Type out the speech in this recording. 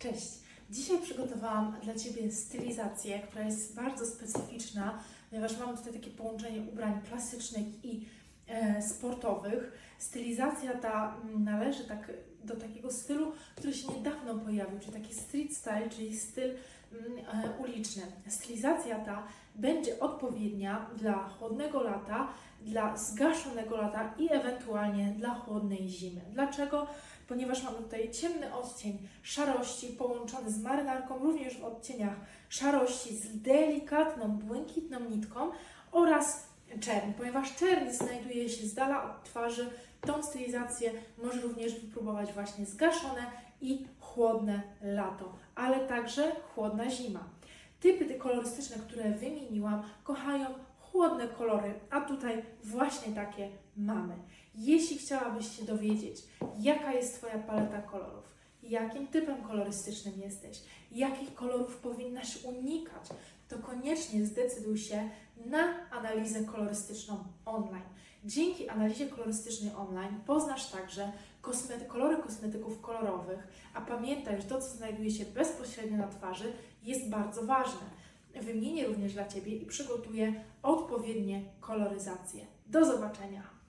Cześć! Dzisiaj przygotowałam dla Ciebie stylizację, która jest bardzo specyficzna, ponieważ mamy tutaj takie połączenie ubrań klasycznych i sportowych. Stylizacja ta mm, należy tak do takiego stylu, który się niedawno pojawił, czyli taki street style, czyli styl mm, e, uliczny. Stylizacja ta będzie odpowiednia dla chłodnego lata, dla zgaszonego lata i ewentualnie dla chłodnej zimy. Dlaczego? Ponieważ mamy tutaj ciemny odcień szarości połączony z marynarką, również w odcieniach szarości z delikatną, błękitną nitką oraz czerń. Ponieważ czerń znajduje się z dala od twarzy, tą stylizację może również wypróbować właśnie zgaszone i chłodne lato, ale także chłodna zima. Typy te kolorystyczne, które wymieniłam, kochają chłodne kolory, a tutaj właśnie takie mamy. Jeśli chciałabyś się dowiedzieć, jaka jest Twoja paleta kolorów, jakim typem kolorystycznym jesteś, jakich kolorów powinnaś unikać, to koniecznie zdecyduj się na analizę kolorystyczną online. Dzięki analizie kolorystycznej online poznasz także kosmety, kolory kosmetyków kolorowych, a pamiętaj, że to, co znajduje się bezpośrednio na twarzy, jest bardzo ważne. Wymienię również dla Ciebie i przygotuję odpowiednie koloryzacje. Do zobaczenia!